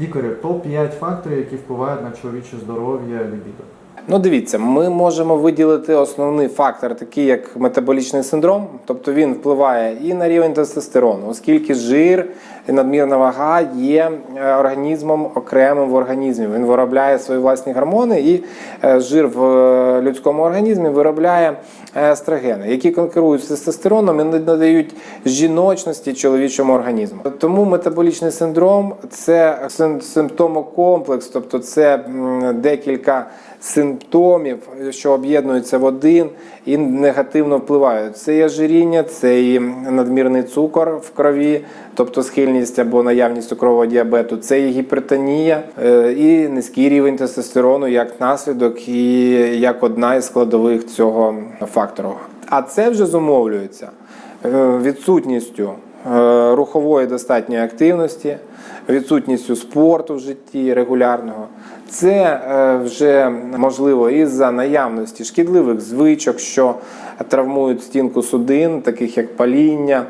Лікарю, топ-5 факторів, які впливають на чоловіче здоров'я лібідо. Ну, дивіться, ми можемо виділити основний фактор, такий як метаболічний синдром, тобто він впливає і на рівень тестостерону, оскільки жир і надмірна вага є е, організмом окремим в організмі. Він виробляє свої власні гормони, і е, жир в е, людському організмі виробляє естрогени, які конкурують з тестостероном і надають жіночності чоловічому організму. Тому метаболічний синдром це симптомокомплекс, тобто це декілька симптомів, що об'єднуються в один і негативно впливають. Це і ожиріння, це і надмірний цукор в крові, тобто схильність або наявність цукрового діабету, це і гіпертонія, е, і низький рівень тестостерону як наслідок і як одна із складових цього фактору. А це вже зумовлюється е, відсутністю рухової достатньої активності, відсутністю спорту в житті регулярного. Це е, вже можливо із-за наявності шкідливих звичок, що травмують стінку судин, таких як паління.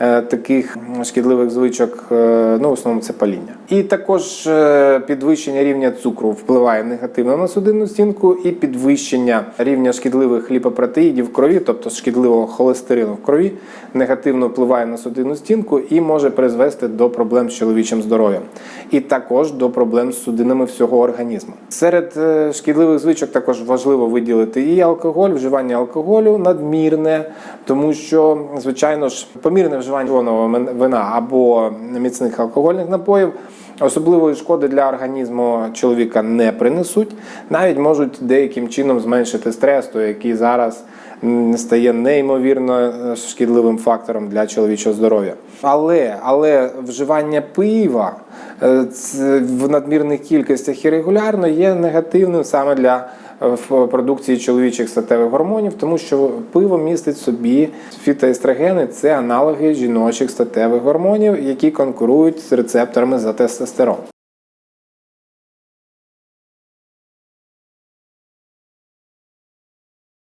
Е, Таких шкідливих звичок, е, ну в основному це паління, і також е, підвищення рівня цукру впливає негативно на судинну стінку, і підвищення рівня шкідливих ліпопротеїдів в крові, тобто шкідливого холестерину в крові, негативно впливає на судинну стінку і може призвести до проблем з чоловічим здоров'ям, і також до проблем з судинами всього організму. Серед шкідливих звичок також важливо виділити і алкоголь, вживання алкоголю надмірне, тому що, звичайно ж, помірне вживання червоного мен- вина або міцних алкогольних напоїв. Особливої шкоди для організму чоловіка не принесуть, навіть можуть деяким чином зменшити стрес, то який зараз стає неймовірно е, шкідливим фактором для чоловічого здоров'я. Але, але вживання пива в надмірних кількостях і регулярно є негативним саме для е, продукції чоловічих статевих гормонів, тому що пиво містить собі фітоестрогени, це аналоги жіночих статевих гормонів, які конкурують з рецепторами за тестостерон.